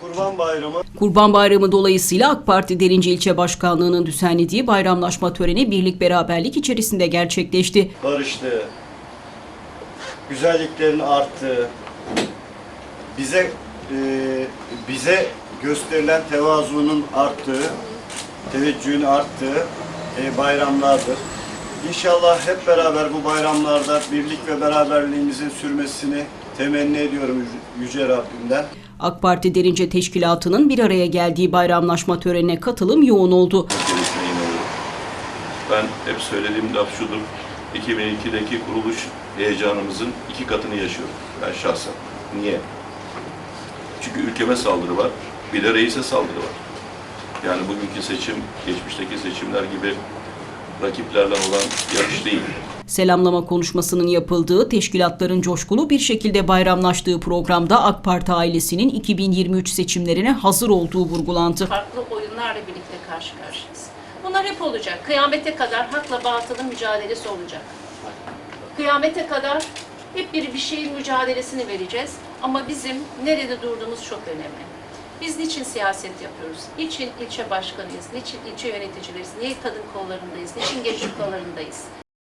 Kurban Bayramı Kurban Bayramı dolayısıyla AK Parti Derince İlçe Başkanlığı'nın düzenlediği bayramlaşma töreni birlik beraberlik içerisinde gerçekleşti. barıştı, güzelliklerin arttığı, bize e, bize gösterilen tevazunun arttığı, teveccühün arttığı e, bayramlardır. İnşallah hep beraber bu bayramlarda birlik ve beraberliğimizin sürmesini temenni ediyorum Yüce- Rabbimden. AK Parti Derince Teşkilatı'nın bir araya geldiği bayramlaşma törenine katılım yoğun oldu. Ben hep söylediğim laf şudur. 2002'deki kuruluş heyecanımızın iki katını yaşıyorum. Ben şahsen. Niye? Çünkü ülkeme saldırı var. Bir de reise saldırı var. Yani bugünkü seçim, geçmişteki seçimler gibi rakiplerle olan yarış değil. Selamlama konuşmasının yapıldığı, teşkilatların coşkulu bir şekilde bayramlaştığı programda AK Parti ailesinin 2023 seçimlerine hazır olduğu vurgulandı. Farklı oyunlarla birlikte karşı karşıyayız. Bunlar hep olacak. Kıyamete kadar hakla batılın mücadelesi olacak. Kıyamete kadar hep bir bir şeyin mücadelesini vereceğiz. Ama bizim nerede durduğumuz çok önemli. Biz niçin siyaset yapıyoruz? Niçin ilçe başkanıyız? Niçin ilçe yöneticileriyiz? Niye kadın kollarındayız? Niçin gençlik kollarındayız?